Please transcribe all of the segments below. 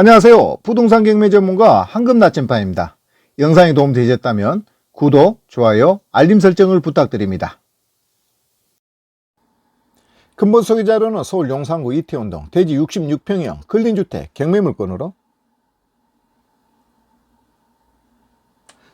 안녕하세요. 부동산 경매 전문가 황금 나침반입니다. 영상이 도움되셨다면 구독, 좋아요, 알림 설정을 부탁드립니다. 근본 소개 자료는 서울 용산구 이태원동 대지 66평형 근린주택 경매물건으로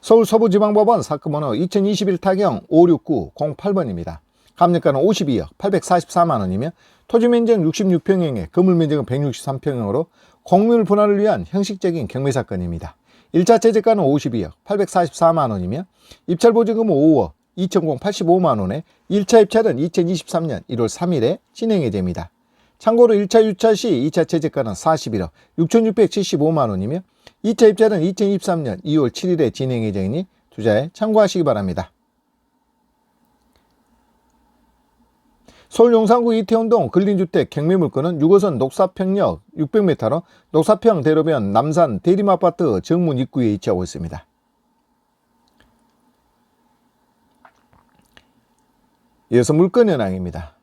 서울 서부지방법원 사건번호 2021 타경 56908번입니다. 감정가는 52억 844만 원이며 토지 면적 66평형에 건물 면적은 163평형으로 공물 분할을 위한 형식적인 경매 사건입니다. 1차 제재가는 52억 844만 원이며 입찰 보증금은 5억 2,085만 원에 1차 입찰은 2023년 1월 3일에 진행 예정입니다. 참고로 1차 유찰 시 2차 채제가는 41억 6,675만 원이며 2차 입찰은 2023년 2월 7일에 진행 예정이니 투자에 참고하시기 바랍니다. 서울 용산구 이태원동 근린주택 경매물건은 6호선 녹사평역 600m로 녹사평 대로변 남산 대림아파트 정문 입구에 위치하고 있습니다. 이어서 물건 현황입니다.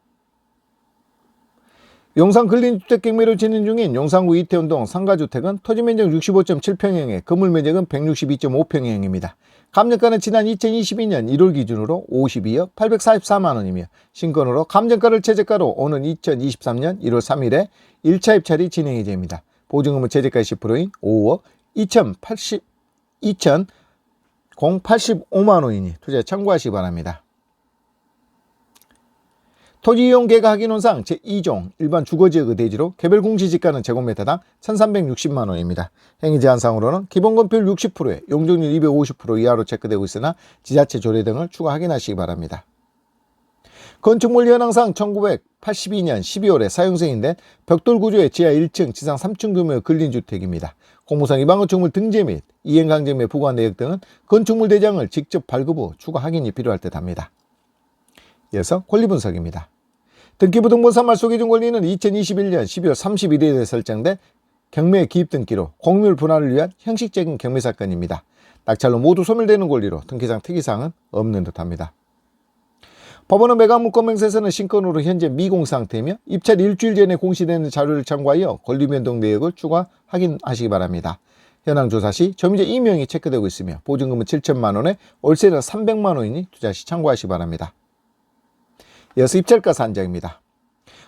용산 근린주택 경매로 진행 중인 용산구 이태원동 상가주택은 토지 면적 65.7평형에 건물 면적은 162.5평형입니다. 감정가는 지난 2022년 1월 기준으로 52억 844만 원이며 신건으로 감정가를 최저가로 오는 2023년 1월 3일에 1차 입찰이 진행 예정입니다. 보증금은 최저가 10%인 5억 2080 2,085만 원이니 투자에 참고하시기 바랍니다. 토지 이용 계가 확인원상 제2종 일반 주거지역의 대지로 개별 공시지가는 제곱미터당 1360만 원입니다. 행위 제한상으로는 기본 건폐율 60%에 용적률 250% 이하로 체크되고 있으나 지자체 조례 등을 추가 확인하시기 바랍니다. 건축물 현황상 1982년 12월에 사용 승인된 벽돌 구조의 지하 1층, 지상 3층 규모의 근린주택입니다. 공무상 위반 건축물 등재 및 이행강제 및 부과 내역 등은 건축물 대장을 직접 발급 후 추가 확인이 필요할 듯 합니다. 이어서 권리 분석입니다. 등기부등본사 말소기준 권리는 2021년 12월 31일에 설정된 경매 기입 등기로 공유물 분할을 위한 형식적인 경매 사건입니다. 낙찰로 모두 소멸되는 권리로 등기상 특이사항은 없는 듯합니다. 법원은 매각물건 명세서는 신건으로 현재 미공 상태이며 입찰 일주일 전에 공시되는 자료를 참고하여 권리 변동 내역을 추가 확인하시기 바랍니다. 현황 조사 시 점유자 이명이 체크되고 있으며 보증금은 7천만 원에 월세는 300만 원이니 투자 시 참고하시기 바랍니다. 이어서 입찰가 산정입니다.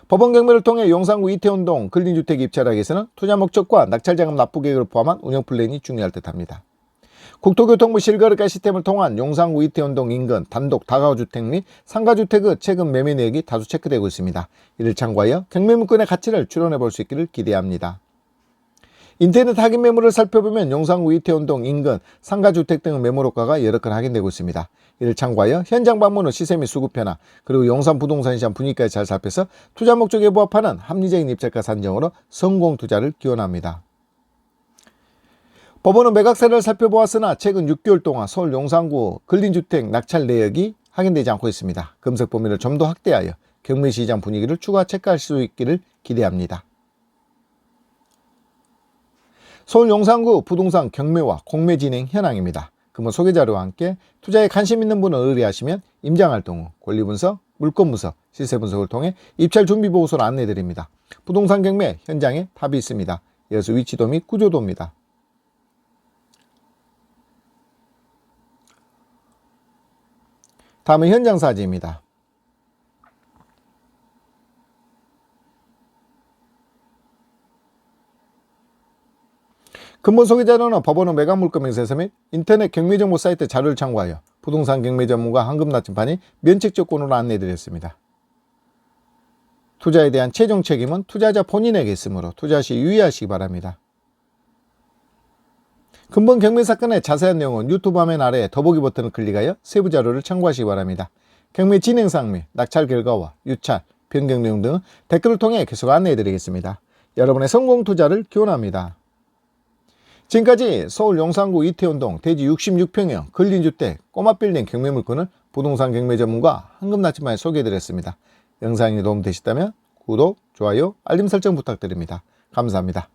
법원 경매를 통해 용산구 이태원동 근린주택 입찰하기 위해서는 투자 목적과 낙찰자금 납부 계획을 포함한 운영 플랜이 중요할 듯합니다. 국토교통부 실거래가 시스템을 통한 용산구 이태원동 인근 단독 다가구주택 및 상가주택의 최근 매매 내역이 다수 체크되고 있습니다. 이를 참고하여 경매물건의 가치를 추론해 볼 수 있기를 기대합니다. 인터넷 확인 매물을 살펴보면 용산구 이태원동 인근 상가주택 등의 매물호가가 여러 건 확인되고 있습니다. 이를 참고하여 현장 방문 후 시세 및 수급 변화 그리고 용산 부동산 시장 분위기까지 잘 살펴서 투자 목적에 부합하는 합리적인 입찰가 산정으로 성공 투자를 기원합니다. 법원은 매각세를 살펴보았으나 최근 6개월 동안 서울 용산구 근린주택 낙찰 내역이 확인되지 않고 있습니다. 금속 범위를 좀 더 확대하여 경매시장 분위기를 추가 체크할 수 있기를 기대합니다. 서울 용산구 부동산 경매와 공매 진행 현황입니다. 그러면 소개 자료와 함께 투자에 관심 있는 분은 의뢰하시면 임장 활동 후 권리 분석, 물건 분석, 시세 분석을 통해 입찰 준비 보고서를 안내 드립니다. 부동산 경매 현장에 답이 있습니다. 이어서 위치도 및 구조도입니다. 다음은 현장 사진입니다. 근본 소개자료는 법원은 매각물건 명세서 및 인터넷 경매정보 사이트 자료를 참고하여 부동산 경매 전문가 황금 나침반이 면책조건으로 안내드렸습니다. 투자에 대한 최종 책임은 투자자 본인에게 있으므로 투자 시 유의하시기 바랍니다. 근본 경매 사건의 자세한 내용은 유튜브 화면 아래 더보기 버튼을 클릭하여 세부 자료를 참고하시기 바랍니다. 경매 진행상 및 낙찰 결과와 유찰, 변경 내용 등 댓글을 통해 계속 안내해 드리겠습니다. 여러분의 성공 투자를 기원합니다. 지금까지 서울 용산구 이태원동 대지 66평형 근린주택 꼬마빌딩 경매물건을 부동산 경매 전문가 황금나침반에 소개해드렸습니다. 영상이 도움되셨다면 구독, 좋아요, 알림 설정 부탁드립니다. 감사합니다.